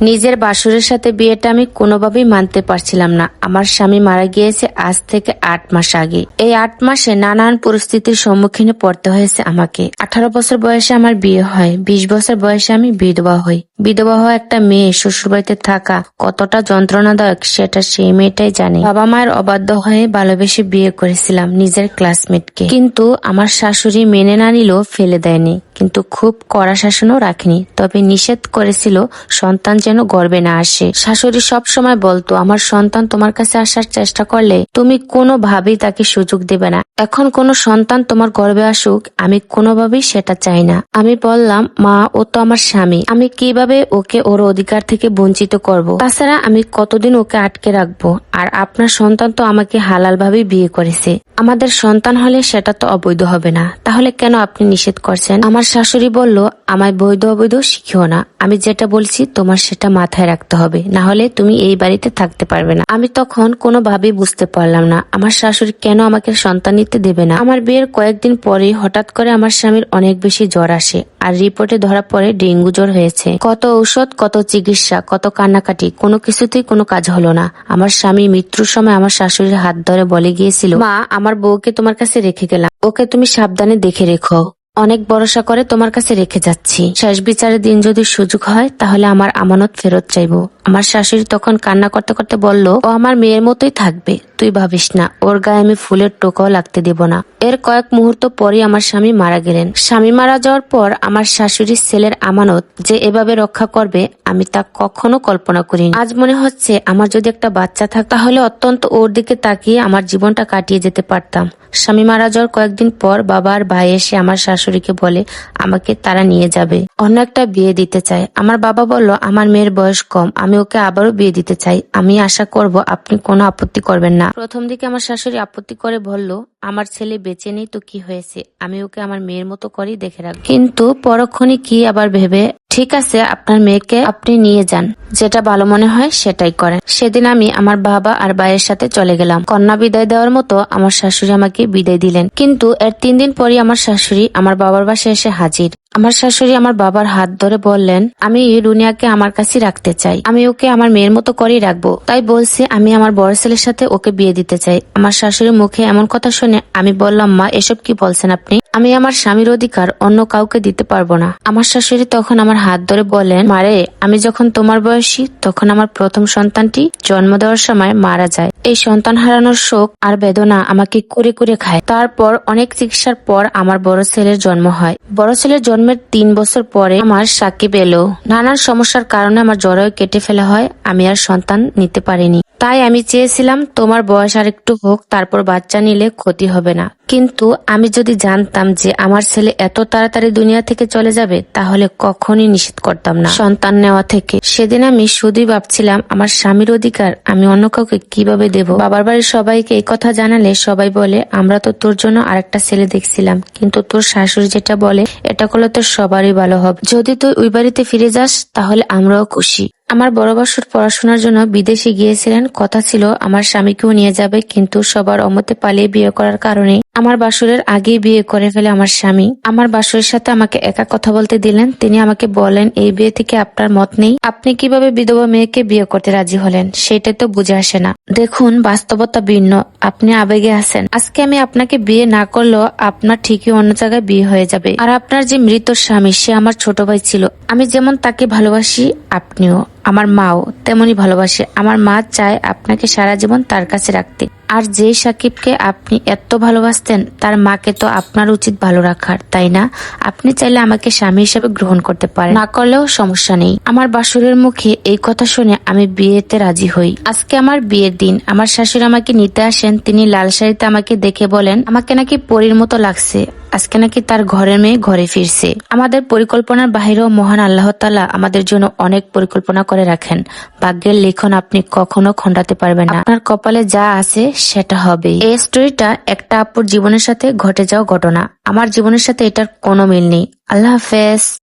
নিজের বাসুরের সাথে বিয়েটা আমি কোনোভাবেই মানতে পারছিলাম না। আমার স্বামী মারা গিয়েছে আজ থেকে আট মাস আগে। এই আট মাসে নানান পরিস্থিতির সম্মুখীনে পড়তে হয়েছে আমাকে। আঠারো বছর বয়সে আমার বিয়ে হয়, বিশ বছর বয়সে আমি বিধবা হই। বিধবা হওয়া একটা মেয়ে, শ্বশুরবাড়িতে থাকা কতটা যন্ত্রণাদায়ক সেটা সেই মেয়েটাই জানে। বাবা মায়ের অবাধ্য হয়ে ভালোবেসে বিয়ে করেছিলাম নিজের ক্লাসমেটকে। কিন্তু আমার শাশুড়ি মেনে না নিলেও ফেলে দেয়নি। কিন্তু খুব কড়া শাসনও রাখেনি। তবে নিষেধ করেছিল সন্তান যেন গর্বে না আসে। শাশুড়ি সব সময় বলতো, আমার সন্তান তোমার কাছে আসার চেষ্টা করলে তুমি কোনোভাবেই তাকে সুযোগ দেবে না। এখন কোনো সন্তান তোমার গর্বে আসুক, আমি কোনোভাবেই সেটা চাই না। আমি বললাম, মা, ও তো আমার স্বামী। আমি কীভাবে ওকে ওর অধিকার থেকে বঞ্চিত করব? তাছাড়া আমি কতদিন ওকে আটকে রাখব? আর আপনার সন্তান তো আমাকে হালাল ভাবে বিয়ে করেছে। আমাদের সন্তান হলে সেটা তো অবৈধ হবে না। তাহলে কেন আপনি নিষেধ করছেন? আমার শাশুড়ি বলল আমায় বৈধ অবৈধ শিখিও না। আমি যেটা বলছি, তোমার সেটা মাথায় রাখতে হবে। না হলে তুমি এই বাড়িতে থাকতে পারবে না। আমি তখন কোনোভাবেই বুঝতে পারলাম না। আমার শাশুড়ি কেন আমাকে সন্তান নিতে দেবে না? আমার বিয়ের কয়েকদিন পরেই হঠাৎ করে আমার স্বামীর অনেক বেশি জ্বর আসে। আর রিপোর্টে ধরা পড়ে ডেঙ্গু জ্বর হয়েছে। কত ঔষধ, কত চিকিৎসা, কত কান্নাকাটি, কোনো কিছুতেই কোনো কাজ হলো না। আমার স্বামী মৃত্যুর সময় আমার শাশুড়ির হাত ধরে বলে গিয়েছিল, মা, আমার বউকে তোমার কাছে রেখে গেলাম। ওকে তুমি সাবধানে দেখে রেখো। অনেক ভরসা করে তোমার কাছে রেখে যাচ্ছি। শেষ বিচারের দিন যদি সুযোগ হয়, তাহলে আমার আমানত ফেরত চাইব। আমার শাশুড়ি তখন কান্না করতে করতে বলল, ও আমার মেয়ের মতোই থাকবে। তুই ভাবিস না। ওর গায়ে আমি ফুলের টোকাও লাগতে দেব না। এর কয়েক মুহূর্ত পরই আমার স্বামী মারা গেলেন। স্বামী মারা যাওয়ার পর আমার শাশুড়ির ছেলের আমানত যে এভাবে রক্ষা করবে, আমি তা কখনো কল্পনা করিনি। আজ মনে হচ্ছে আমার যদি একটা বাচ্চা থাক, তাহলে অত্যন্ত ওর দিকে তাকিয়ে আমার জীবনটা কাটিয়ে যেতে পারতাম। স্বামী মারা যাওয়ার কয়েকদিন পর বাবা আর ভাই এসে আমার শাশুড়িকে বলে, আমাকে তারা নিয়ে যাবে। অন্য একটা বিয়ে দিতে চায়। আমার বাবা বলল, আমার মেয়ের বয়স কম, আমি ওকে আবারও বিয়ে দিতে চাই। আমি আশা করব আপনি কোনো আপত্তি করবেন না। প্রথম দিকে আমার শাশুড়ি আপত্তি করে বলল, আমার ছেলে বেঁচে নেই তো কি হয়েছে? আমি ওকে আমার মেয়ের মতো করেই দেখে রাখব। কিন্তু পরক্ষণে কি আবার ভেবে, ঠিক আছে, আপনার মেয়েকে আপনি নিয়ে যান। যেটা ভালো মনে হয় সেটাই করেন। সেদিন আমি আমার বাবা আর ভাইয়ের সাথে চলে গেলাম। কন্যা বিদায় দেওয়ার মতো আমার শাশুড়ি আমাকে বিদায় দিলেন। কিন্তু এর তিন দিন পরই আমার শাশুড়ি আমার বাবার বাসায় এসে হাজির। আমার শাশুড়ি আমার বাবার হাত ধরে বললেন, আমি রুনিয়াকে আমার কাছে রাখতে চাই। আমি ওকে আমার মেয়ের মতো করেই রাখব। তাই বলছি, আমি আমার বড় ছেলের সাথে ওকে বিয়ে দিতে চাই। আমার শাশুড়ির মুখে এমন কথা শুনে আমি বললাম, মা, এসব কি বলছেন আপনি? আমি আমার স্বামীর অধিকার অন্য কাউকে দিতে পারব না। আমার শাশুড়ি তখন আমার হাত ধরে বলেন মারে, আমি যখন তোমার বয়সী, তখন আমার প্রথম সন্তানটি জন্ম দেওয়ার সময় মারা যায়। এই সন্তান হারানোর শোক আর বেদনা আমাকে করে করে খায়। তারপর অনেক চিকিৎসার পর আমার বড় ছেলের জন্ম হয়। বড় ছেলের জন্মের তিন বছর পরে আমার সাকিব এলো। নানান সমস্যার কারণে আমার জরায়ু কেটে ফেলা হয়। আমি আর সন্তান নিতে পারিনি। তাই আমি চেয়েছিলাম তোমার বয়স আর একটু হোক, তারপর বাচ্চা নিলে ক্ষতি হবে না। কিন্তু আমি যদি জানতাম যে আমার ছেলে এত তাড়াতাড়ি দুনিয়া থেকে চলে যাবে, তাহলে কখনই নিষেধ করতাম না। সন্তান নেওয়া থেকে। সেদিন আমি শুধুই ভাবছিলাম, আমার স্বামীর অধিকার, আমি অন্য কাউকে কীভাবে দেব? বাবার বাড়ির সবাইকে এই কথা জানালে সবাই বলে, আমরা তো তোর জন্য আরেকটা ছেলে দেখছিলাম, কিন্তু তোর শাশুড়ি যেটা বলে, এটা করলে তোর সবারই ভালো হবে। যদি তুই ওই বাড়িতে ফিরে যাস, তাহলে আমরাও খুশি। আমার বড় পড়াশোনার জন্য বিদেশে গিয়েছিলেন। কথা ছিল, আমার স্বামীকেও নিয়ে যাবে, কিন্তু সবার অমতে পালিয়ে বিয়ে করার কারণে। আমার বাসুরের আগেই বিয়ে করে ফেলে আমার স্বামী। আমার বাসুরের সাথে আমাকে একা কথা বলতে দিলেন। তিনি আমাকে বলেন, এই বিয়ে থেকে আপনার মত নেই। আপনি কীভাবে বিধবা মেয়েকে বিয়ে করতে রাজি হলেন? সেটা তো বুঝে আসে না। দেখুন, বাস্তবতা ভিন্ন। আপনি আবেগে আছেন। আজকে আমি আপনাকে বিয়ে না করলেও আপনার ঠিকই অন্য জায়গায় বিয়ে হয়ে যাবে। আর আপনার যে মৃত স্বামী, সে আমার ছোট ভাই ছিল। আমি যেমন তাকে ভালোবাসি, আপনিও। আমার মাও তেমনই ভালোবাসে। আমার মা চায় আপনাকে সারা জীবন তার কাছে রাখতে। আর যে সাকিবকে আপনি এত ভালোবাসতেন, তার মাকে তো আপনার উচিত ভালো রাখার, তাই না? আপনি চাইলে আমাকে স্বামী হিসেবে গ্রহণ করতে পারেন। না করলেও সমস্যা নেই। আমার বাসুরের মুখে এই কথা শুনে আমি বিয়েতে রাজি হই। আজকে আমার বিয়ের দিন। আমার শাশুড়ি আমাকে নিতে আসেন। তিনি লাল শাড়িতে আমাকে দেখে বলেন, আমাকে নাকি পরীর মতো লাগছে। আজকে নাকি তার ঘরের মেয়ে ঘরে ফিরছে। আমাদের পরিকল্পনার বাহিরেও মহান আল্লাহ তালা আমাদের জন্য অনেক পরিকল্পনা করে রাখেন। ভাগ্যের লিখন আপনি কখনো খণ্ডাতে পারবেন না। আপনার কপালে যা আছে সেটা হবে এই স্টোরিটা একটা আপুর জীবনের সাথে ঘটে যাওয়া ঘটনা। আমার জীবনের সাথে এটার কোনো মিল নেই। আল্লাহ হাফেজ।